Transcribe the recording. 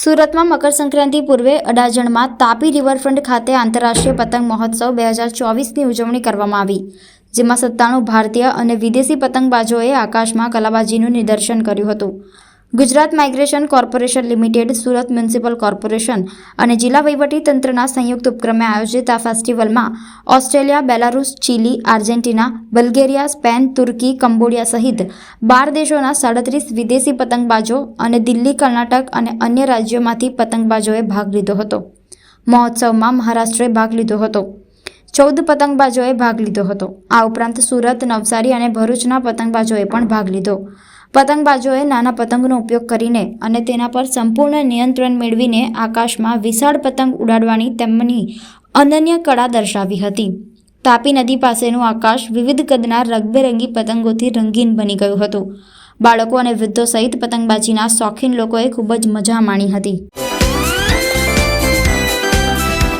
સુરતમાં મકર સંક્રાંતિ પૂર્વે અડાજણમાં તાપી રિવરફ્રન્ટ ખાતે આંતરરાષ્ટ્રીય પતંગ મહોત્સવ બે હજાર ચોવીસની ઉજવણી કરવામાં આવી, જેમાં સત્તાણું ભારતીય અને વિદેશી પતંગબાજોએ આકાશમાં કલાબાજીનું નિદર્શન કર્યું હતું. Gujarat migration corporation limited, Surat municipal corporation અને જિલ્લા તંત્રના સંયુક્ત ઉપક્રમે આયોજિત આ ફેસ્ટિવલમાં Australia, Belarus, Chile, Argentina, Bulgaria, Spain, તુર્કી, કંબોડિયા સહિત બાર દેશોના સાડત્રીસ વિદેશી પતંગબાજો અને દિલ્હી, કર્ણાટક અને અન્ય રાજ્યોમાંથી પતંગબાજોએ ભાગ લીધો હતો. મહોત્સવમાં મહારાષ્ટ્રે ભાગ લીધો હતો. ચૌદ પતંગબાજોએ ભાગ લીધો હતો. આ ઉપરાંત સુરત, નવસારી અને ભરૂચના પતંગબાજોએ પણ ભાગ લીધો. પતંગબાજોએ નાના પતંગનો ઉપયોગ કરીને અને તેના પર સંપૂર્ણ નિયંત્રણ મેળવીને આકાશમાં વિશાળ પતંગ ઉડાડવાની તેમની અનન્ય કળા દર્શાવી હતી. તાપી નદી પાસેનું આકાશ વિવિધ કદના રંગબેરંગી પતંગોથી રંગીન બની ગયું હતું. બાળકો અને વૃદ્ધો સહિત પતંગબાજીના શોખીન લોકોએ ખૂબ જ મજા માણી હતી.